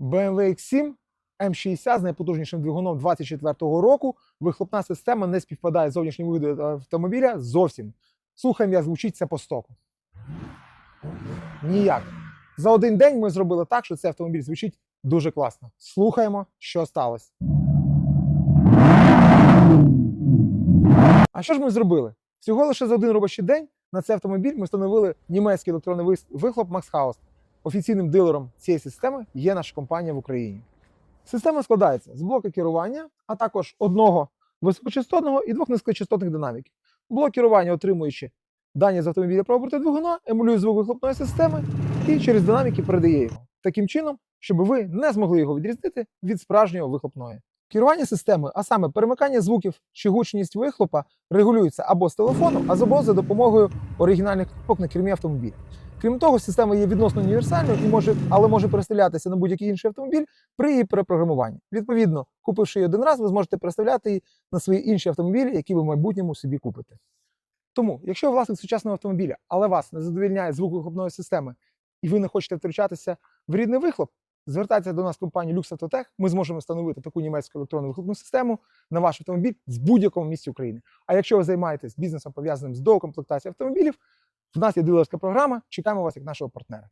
BMW X7 М60 з найпотужнішим двигуном 24-го року. Вихлопна система не співпадає з зовнішнім виглядом автомобіля зовсім. Слухаємо, як звучить це по стоку. Ніяк. За один день ми зробили так, що цей автомобіль звучить дуже класно. Слухаємо, що сталося. А що ж ми зробили? Всього лише за один робочий день на цей автомобіль ми встановили німецький електронний вихлоп Max House. Офіційним дилером цієї системи є наша компанія в Україні. Система складається з блока керування, а також одного високочастотного і двох низькочастотних динаміків. Блок керування, отримуючи дані з автомобіля про оберти двигуна, емулює звук вихлопної системи і через динаміки передає його таким чином, щоб ви не змогли його відрізнити від справжнього вихлопної. Керування системи, а саме перемикання звуків чи гучність вихлопа, регулюється або з телефону, або за допомогою оригінальних кнопок на кермі автомобіля. Крім того, система є відносно універсальною і може, але може переставлятися на будь-який інший автомобіль при її перепрограмуванні. Відповідно, купивши її один раз, ви зможете переставляти її на свої інші автомобілі, які ви в майбутньому собі купите. Тому, якщо власник сучасного автомобіля, але вас не задовільняє звук вихлопної системи, і ви не хочете втручатися в рідний вихлоп, звертайтеся до нас в компанію Lux Autotech. Ми зможемо встановити таку німецьку електронну вихлопну систему на ваш автомобіль з будь-якому місці України. А якщо ви займаєтесь бізнесом пов'язаним з доукомплектацією автомобілів, в нас є дилерська програма. Чекаємо вас як нашого партнера.